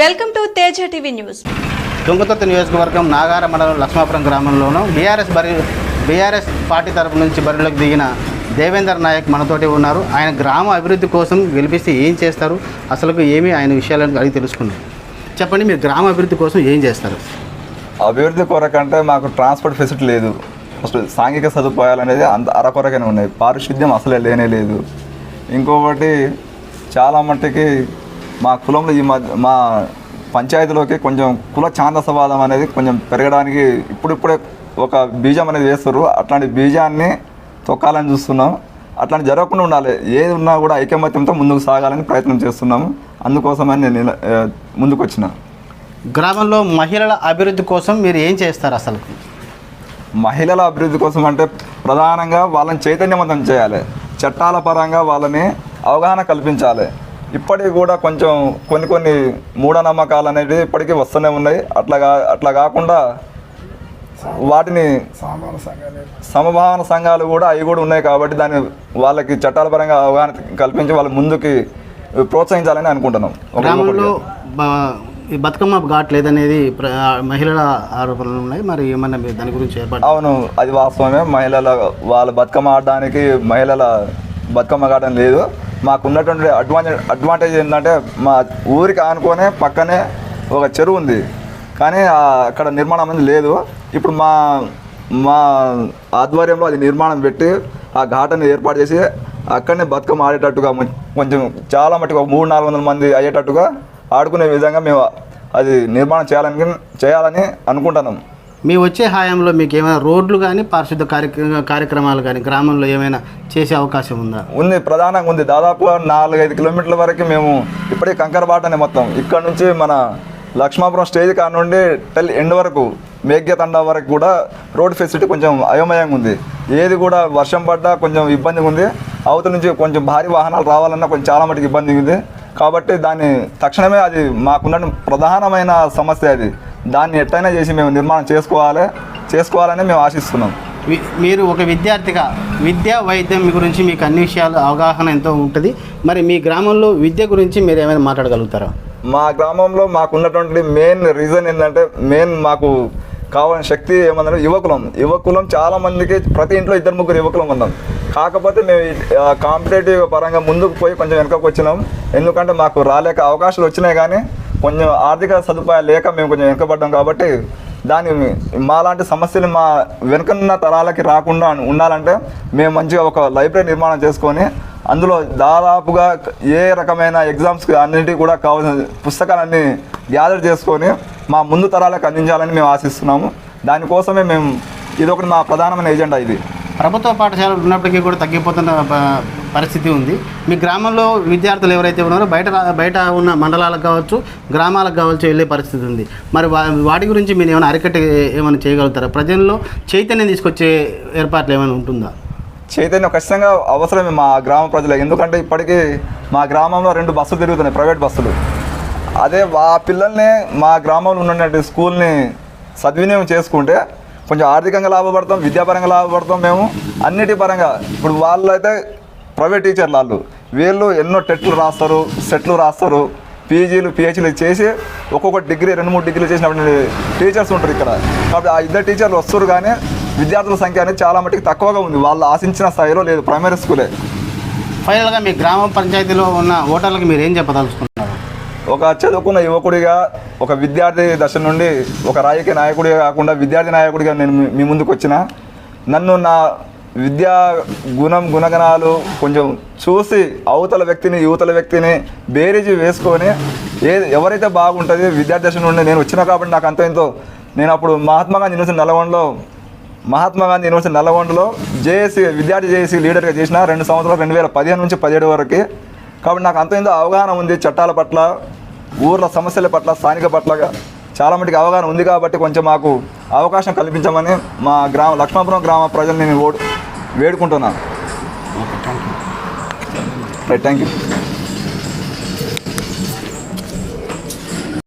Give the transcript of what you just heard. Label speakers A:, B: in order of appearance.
A: Welcome to Teja TV news.
B: Tungaturthi నియోజకవర్గం నాగార మండలం లక్ష్మాపురం గ్రామంలోనూ బీఆర్ఎస్ బరి బీఆర్ఎస్ పార్టీ తరపు నుంచి బరిలోకి దిగిన దేవేందర్ నాయక్ మనతోటి ఉన్నారు. ఆయన గ్రామ అభివృద్ధి కోసం గెలిపిస్తే ఏం చేస్తారు? అసలు ఏమి ఆయన విషయాలను అడిగి తెలుసుకున్నాం చెప్పండి మీరు గ్రామ అభివృద్ధి కోసం ఏం చేస్తారు?
C: అభివృద్ధి కొరకంటే మాకు ట్రాన్స్పోర్ట్ ఫెసిలిటీ లేదు. ఫస్ట్ సాంఘిక సదుపాయాలు అనేది అంత అరకొరగానే ఉన్నాయి. పారిశుద్ధ్యం అసలే లేనే లేదు. ఇంకొకటి చాలా మట్టుకి మా కులంలో ఈ మధ్య మా పంచాయతీలోకి కొంచెం కుల ఛాందసవాదం అనేది కొంచెం పెరగడానికి ఇప్పుడిప్పుడే ఒక బీజం అనేది వేస్తారు అట్లాంటి బీజాన్ని తొక్కాలని చూస్తున్నాం. అట్లాంటి జరగకుండా ఉండాలి. ఏది ఉన్నా కూడా ఐకమత్యంతో ముందుకు సాగాలని ప్రయత్నం చేస్తున్నాము. అందుకోసమని నేను ముందుకు వచ్చిన
B: గ్రామంలో మహిళల అభివృద్ధి కోసం మీరు ఏం చేస్తారు అసలు?
C: మహిళల అభివృద్ధి కోసం అంటే ప్రధానంగా వాళ్ళని చైతన్యవంతం చేయాలి. చట్టాల పరంగా వాళ్ళని అవగాహన కల్పించాలి. ఇప్పటికి కూడా కొంచెం కొన్ని కొన్ని మూఢనమ్మకాలు అనేవి ఇప్పటికీ వస్తూనే ఉన్నాయి. అట్లా అట్లా కాకుండా వాటిని సమభావన సంఘాలు కూడా అవి కూడా ఉన్నాయి కాబట్టి దాన్ని వాళ్ళకి చట్టాల పరంగా అవగాహన కల్పించి వాళ్ళ ముందుకి ప్రోత్సహించాలని అనుకుంటున్నాం.
B: గ్రామంలో ఈ బతుకమ్మ ఘాట్ లేదనేది ప్ర- మహిళల ఆరోపణలు ఉన్నాయి. మరి ఏమన్నా మీరు దాని గురించి ఏర్పాటు
C: అవును అది వాస్తవమే. మహిళల వాళ్ళ బతుకమ్మ ఆడడానికి మహిళల బతుకమ్మ ఆడడం లేదు. మాకు ఉన్నటువంటి అడ్వాంటేజ్ అడ్వాంటేజ్ ఏంటంటే మా ఊరికి ఆనుకొనే పక్కనే ఒక చెరువు ఉంది. కానీ అక్కడ నిర్మాణం అనేది లేదు. ఇప్పుడు మా మా ఆధ్వర్యంలో అది నిర్మాణం పెట్టి ఆ ఘాటను ఏర్పాటు చేసి అక్కడనే బతుకమ్మ ఆడేటట్టుగా కొంచెం చాలా మట్టుకు ఒక మూడు నాలుగు వందల మంది అయ్యేటట్టుగా ఆడుకునే విధంగా మేము అది నిర్మాణం చేయాలని చేయాలని అనుకుంటున్నాం.
B: మీ వచ్చే హాయంలో మీకు ఏమైనా రోడ్లు కానీ పారిశుద్ధ కార్యక్ర కార్యక్రమాలు కానీ గ్రామంలో ఏమైనా చేసే అవకాశం ఉందా?
C: ఉంది ప్రధానంగా ఉంది. దాదాపుగా నాలుగైదు కిలోమీటర్ల వరకు మేము ఇప్పటికే కంకరబాటనే మొత్తం. ఇక్కడ నుంచి మన లక్ష్మాపురం స్టేజ్ కాడ నుండి టెల్ ఎండ్ వరకు మేఘ్యతండా వరకు కూడా రోడ్ ఫెసిలిటీ కొంచెం అయోమయంగా ఉంది. ఏది కూడా వర్షం పడ్డా కొంచెం ఇబ్బందిగా ఉంది. అవతల నుంచి కొంచెం భారీ వాహనాలు రావాలన్నా కొంచెం చాలా మటుకు ఇబ్బందిగా ఉంది. కాబట్టి దాన్ని తక్షణమే అది మాకున్న ప్రధానమైన సమస్య అది. దాన్ని ఎట్టయినా చేసి మేము నిర్మాణం చేసుకోవాలి చేసుకోవాలని మేము ఆశిస్తున్నాం.
B: మీరు ఒక విద్యార్థిగా విద్య వైద్యం గురించి మీకు అన్ని విషయాలు అవగాహన ఎంతో ఉంటుంది. మరి మీ గ్రామంలో విద్య గురించి మీరు ఏమైనా మాట్లాడగలుగుతారా?
C: మా గ్రామంలో మాకు ఉన్నటువంటి మెయిన్ రీజన్ ఏంటంటే మెయిన్ మాకు కావాల్సిన శక్తి ఏమన్నా యువకులం. యువకులం చాలా మందికి ప్రతి ఇంట్లో ఇద్దరు ముగ్గురు యువకులం ఉన్నాం. కాకపోతే మేము కాంపిటేటివ్ పరంగా ముందుకు పోయి కొంచెం వెనకకు వచ్చినాం. ఎందుకంటే మాకు రాలేక అవకాశాలు వచ్చినాయి కానీ కొంచెం ఆర్థిక సదుపాయాలు లేక మేము కొంచెం వెనుకబడ్డాం కాబట్టి దాని మాలాంటి సమస్యలు మా వెనుకన్న తరాలకి రాకుండా ఉండాలంటే మేము మంచిగా ఒక లైబ్రరీ నిర్మాణం చేసుకొని అందులో దాదాపుగా ఏ రకమైన ఎగ్జామ్స్కి అన్నిటికీ కూడా కావాల్సిన పుస్తకాలన్నీ గ్యాదర్ చేసుకొని మా ముందు తరాలకు అందించాలని మేము ఆశిస్తున్నాము. దానికోసమే మేము ఇది ఒకటి మా ప్రధానమైన ఎజెండా ఇది.
B: ప్రభుత్వ పాఠశాలలు ఉన్నప్పటికీ కూడా తగ్గిపోతున్న పరిస్థితి ఉంది. మీ గ్రామంలో విద్యార్థులు ఎవరైతే ఉన్నారో బయట బయట ఉన్న మండలాలకు కావచ్చు గ్రామాలకు కావచ్చు వెళ్ళే పరిస్థితి ఉంది. మరి వా- వాటి గురించి మీరు ఏమైనా అరికట్ట ఏమైనా చేయగలుగుతారా? ప్రజల్లో చైతన్యం తీసుకొచ్చే ఏర్పాట్లు ఏమైనా ఉంటుందా?
C: చైతన్యం ఖచ్చితంగా అవసరమే మా గ్రామ ప్రజలకు. ఎందుకంటే ఇప్పటికీ మా గ్రామంలో రెండు బస్సులు తిరుగుతున్నాయి ప్రైవేట్ బస్సులు. అదే ఆ పిల్లల్ని మా గ్రామంలో ఉన్నటువంటి స్కూల్ని సద్వినియోగం చేసుకుంటే కొంచెం ఆర్థికంగా లాభపడతాం విద్యాపరంగా లాభపడతాం మేము. అన్నిటి పరంగా ఇప్పుడు వాళ్ళైతే ప్రైవేట్ టీచర్లు వాళ్ళు వీళ్ళు ఎన్నో టెట్లు రాస్తారు సెట్లు రాస్తారు పీజీలు పిహెచ్లు చేసి ఒక్కొక్క డిగ్రీ రెండు మూడు డిగ్రీలు చేసినటువంటి టీచర్స్ ఉంటారు ఇక్కడ. కాబట్టి ఆ ఇద్దరు టీచర్లు వస్తారు కానీ విద్యార్థుల సంఖ్య అనేది చాలా మటుకు తక్కువగా ఉంది. వాళ్ళు ఆశించిన స్థాయిలో లేదు ప్రైమరీ స్కూలే.
B: ఫైనల్గా మీ గ్రామ పంచాయతీలో ఉన్న ఓటర్లకు మీరు ఏం చెప్పదలుచుకుంటున్నారు
C: ఒక చదువుకున్న యువకుడిగా ఒక విద్యార్థి దశ నుండి ఒక రాజకీయ నాయకుడిగా కాకుండా విద్యార్థి నాయకుడిగా నేను మీ- మీ ముందుకు వచ్చిన నన్ను నా విద్యా గుణం గుణగణాలు కొంచెం చూసి అవతల వ్యక్తిని యువతల వ్యక్తిని బేరీజు వేసుకొని ఏ ఎవరైతే బాగుంటుంది విద్యార్థి దశ నుండి నేను వచ్చిన కాబట్టి నాకు అంత ఎంతో. నేను అప్పుడు మహాత్మా గాంధీ యూనివర్సిటీ నల్లగొండలో మహాత్మా గాంధీ యూనివర్సిటీ నల్లగొండలో జేఏసీ విద్యార్థి జేఏసీ లీడర్గా చేసిన రెండు సంవత్సరాలు రెండు వేల పదిహేను నుంచి పదిహేడు వరకు. కాబట్టి నాకు అంత ఎంతో అవగాహన ఉంది చట్టాల పట్ల ఊర్ల సమస్యల పట్ల స్థానిక పట్ల చాలా మటుకు అవగాహన ఉంది కాబట్టి కొంచెం మాకు అవకాశం కల్పించమని మా గ్రామ లక్ష్మాపురం గ్రామ ప్రజలు నేను ఓటు వేడుకుంటున్నాను. Thank you